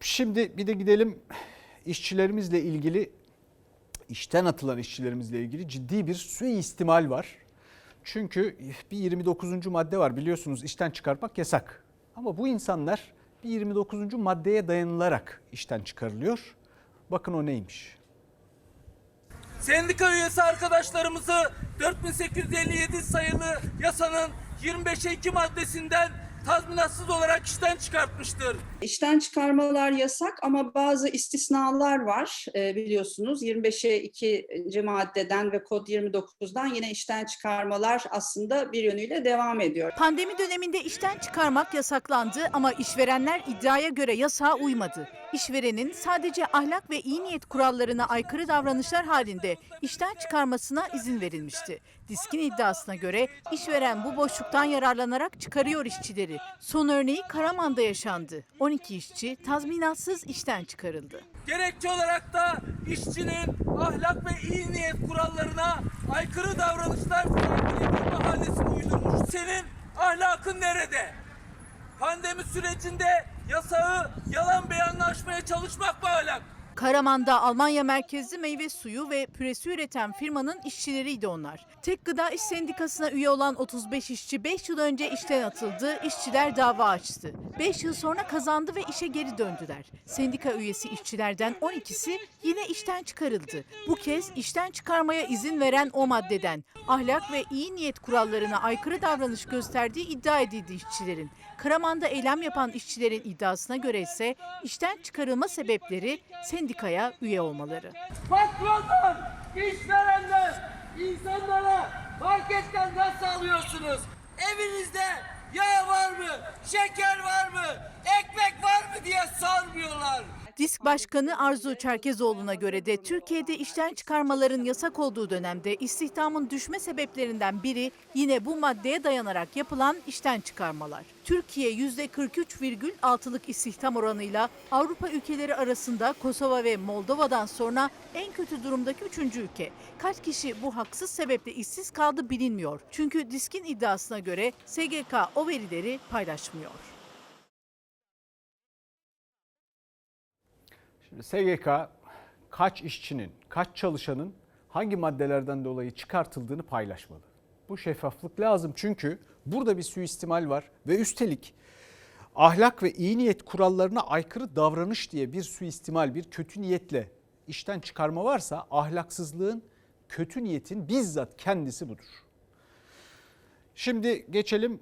Şimdi bir de gidelim işçilerimizle ilgili işten atılan işçilerimizle ilgili ciddi bir suistimal var. Çünkü bir 29. madde var biliyorsunuz işten çıkarmak yasak. Ama bu insanlar bir 29. maddeye dayanılarak işten çıkarılıyor. Bakın o neymiş. Sendika üyesi arkadaşlarımızı 4857 sayılı yasanın 25'e 2 maddesinden tazminatsız olarak işten çıkartmıştır. İşten çıkarmalar yasak ama bazı istisnalar var Ee, biliyorsunuz. 25'e 2. maddeden ve kod 29'dan yine işten çıkarmalar aslında bir yönüyle devam ediyor. Pandemi döneminde işten çıkarmak yasaklandı ama işverenler iddiaya göre yasağa uymadı. İşverenin sadece ahlak ve iyi niyet kurallarına aykırı davranışlar halinde işten çıkarmasına izin verilmişti. Diskin iddiasına göre işveren bu boşluktan yararlanarak çıkarıyor işçileri. Son örneği Karaman'da yaşandı. 12 işçi tazminatsız işten çıkarıldı. Gerekçe olarak da işçinin ahlak ve iyi niyet kurallarına aykırı davranışlar sergilediği bahanesini uydurmuş. Senin ahlakın nerede? Pandemi sürecinde yasağı yalan beyanla aşmaya çalışmak mı ahlak? Karaman'da Almanya merkezli meyve suyu ve püresi üreten firmanın işçileriydi onlar. Tek Gıda İş Sendikası'na üye olan 35 işçi 5 yıl önce işten atıldı, işçiler dava açtı. 5 yıl sonra kazandı ve işe geri döndüler. Sendika üyesi işçilerden 12'si yine işten çıkarıldı. Bu kez işten çıkarmaya izin veren o maddeden ahlak ve iyi niyet kurallarına aykırı davranış gösterdiği iddia edildi işçilerin. Karaman'da eylem yapan işçilerin iddiasına göre ise işten çıkarılma sebepleri sendikaya üye olmaları. Patronlar, işverenler, insanlara marketten nasıl alıyorsunuz? Evinizde yağ var mı, şeker var mı, ekmek var mı diye sormuyorlar. Disk Başkanı Arzu Çerkezoğlu'na göre de Türkiye'de işten çıkarmaların yasak olduğu dönemde istihdamın düşme sebeplerinden biri yine bu maddeye dayanarak yapılan işten çıkarmalar. Türkiye %43,6'lık istihdam oranıyla Avrupa ülkeleri arasında Kosova ve Moldova'dan sonra en kötü durumdaki üçüncü ülke. Kaç kişi bu haksız sebeple işsiz kaldı bilinmiyor. Çünkü Disk'in iddiasına göre SGK o verileri paylaşmıyor. Şimdi SGK kaç işçinin, kaç çalışanın hangi maddelerden dolayı çıkartıldığını paylaşmalı. Bu şeffaflık lazım çünkü burada bir suistimal var ve üstelik ahlak ve iyi niyet kurallarına aykırı davranış diye bir suistimal, bir kötü niyetle işten çıkarma varsa ahlaksızlığın, kötü niyetin bizzat kendisi budur. Şimdi geçelim